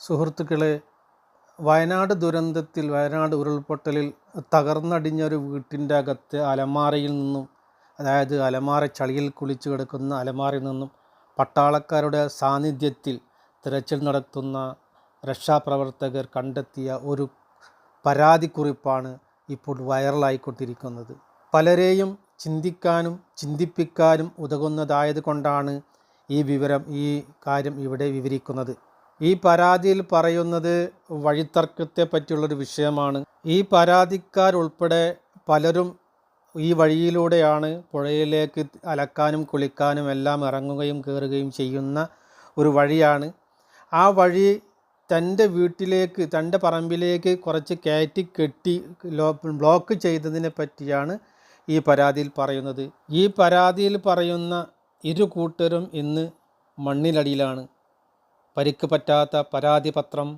സുഹൃത്തുക്കളെ വയനാട് ദുരന്തത്തിൽ വയനാട് ഉരുൾപൊട്ടലിൽ തകർന്നടിഞ്ഞൊരു വീട്ടിന്റെ അകത്ത് അലമാരയിൽ നിന്നും അതായത് അലമാര ചളിയിൽ കുളിച്ചു കിടക്കുന്ന അലമാരയിൽ നിന്നും പട്ടാളക്കാരുടെ സാന്നിധ്യത്തിൽ തിരച്ചിൽ നടത്തുന്ന രക്ഷാപ്രവർത്തകർ കണ്ടെത്തിയ ഒരു പരാതിക്കുറിപ്പാണ് ഇപ്പോൾ വൈറലായിക്കൊണ്ടിരിക്കുന്നത്. പലരെയും ചിന്തിക്കാനും ചിന്തിപ്പിക്കാനും ഉതകുന്നതായത് കൊണ്ടാണ് ഈ വിവരം ഈ കാര്യം ഇവിടെ വിവരിക്കുന്നത്. ഈ പരാതിയിൽ പറയുന്നത് വഴിത്തർക്കത്തെ പറ്റിയുള്ളൊരു വിഷയമാണ്. ഈ പരാതിക്കാരുൾപ്പെടെ പലരും ഈ വഴിയിലൂടെയാണ് പുഴയിലേക്ക് അലക്കാനും കുളിക്കാനും എല്ലാം ഇറങ്ങുകയും കയറുകയും ചെയ്യുന്ന ഒരു വഴിയാണ്. ആ വഴി തന്റെ വീട്ടിലേക്ക് തന്റെ പറമ്പിലേക്ക് കുറച്ച് കയറ്റി കെട്ടി ബ്ലോക്ക് ചെയ്തതിനെ പറ്റിയാണ് ഈ പരാതിയിൽ പറയുന്നത്. ഈ പരാതിയിൽ പറയുന്ന ഇരു കൂട്ടരും ഇന്ന് മണ്ണിലടിയിലാണ് പരിക്ക് പറ്റാത്ത പരാതിപത്രം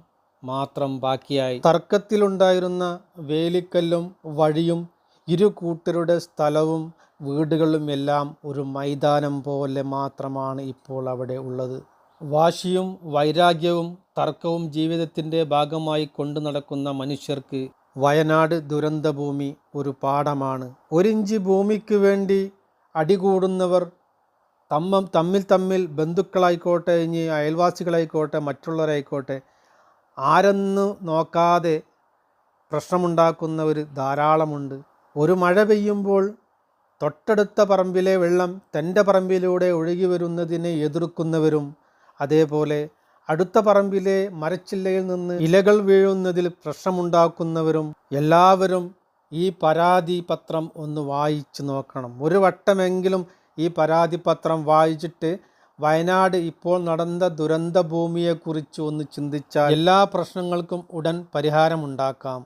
മാത്രം ബാക്കിയായി. തർക്കത്തിലുണ്ടായിരുന്ന വേലിക്കല്ലും വഴിയും ഇരു കൂട്ടരുടെ സ്ഥലവും വീടുകളും എല്ലാം ഒരു മൈതാനം പോലെ മാത്രമാണ് ഇപ്പോൾ അവിടെ ഉള്ളത്. വാശിയും വൈരാഗ്യവും തർക്കവും ജീവിതത്തിന്റെ ഭാഗമായി കൊണ്ടു നടക്കുന്ന മനുഷ്യർക്ക് വയനാട് ദുരന്തഭൂമി ഒരു പാഠമാണ്. ഒരിഞ്ച് ഭൂമിക്ക് വേണ്ടി അടികൂടുന്നവർ തമ്മ തമ്മിൽ തമ്മിൽ ബന്ധുക്കളായിക്കോട്ടെ ഇനി അയൽവാസികളായിക്കോട്ടെ മറ്റുള്ളവരായിക്കോട്ടെ ആരെന്ന് നോക്കാതെ പ്രശ്നമുണ്ടാക്കുന്നവർ ധാരാളമുണ്ട്. ഒരു മഴ പെയ്യുമ്പോൾ തൊട്ടടുത്ത പറമ്പിലെ വെള്ളം തന്റെ പറമ്പിലൂടെ ഒഴുകി വരുന്നതിനെ എതിർക്കുന്നവരും അതേപോലെ അടുത്ത പറമ്പിലെ മരച്ചില്ലയിൽ നിന്ന് ഇലകൾ വീഴുന്നതിൽ പ്രശ്നമുണ്ടാക്കുന്നവരും എല്ലാവരും ഈ പരാതി പത്രം ഒന്ന് വായിച്ചു നോക്കണം. ഒരു വട്ടമെങ്കിലും ഈ പരാതിപത്രം വായിച്ചിട്ട് വയനാട് ഇപ്പോൾ നടന്ന ദുരന്ത ഭൂമിയെക്കുറിച്ച് ഒന്ന് ചിന്തിച്ചാൽ എല്ലാ പ്രശ്നങ്ങൾക്കും ഉടൻ പരിഹാരമുണ്ടാക്കാം.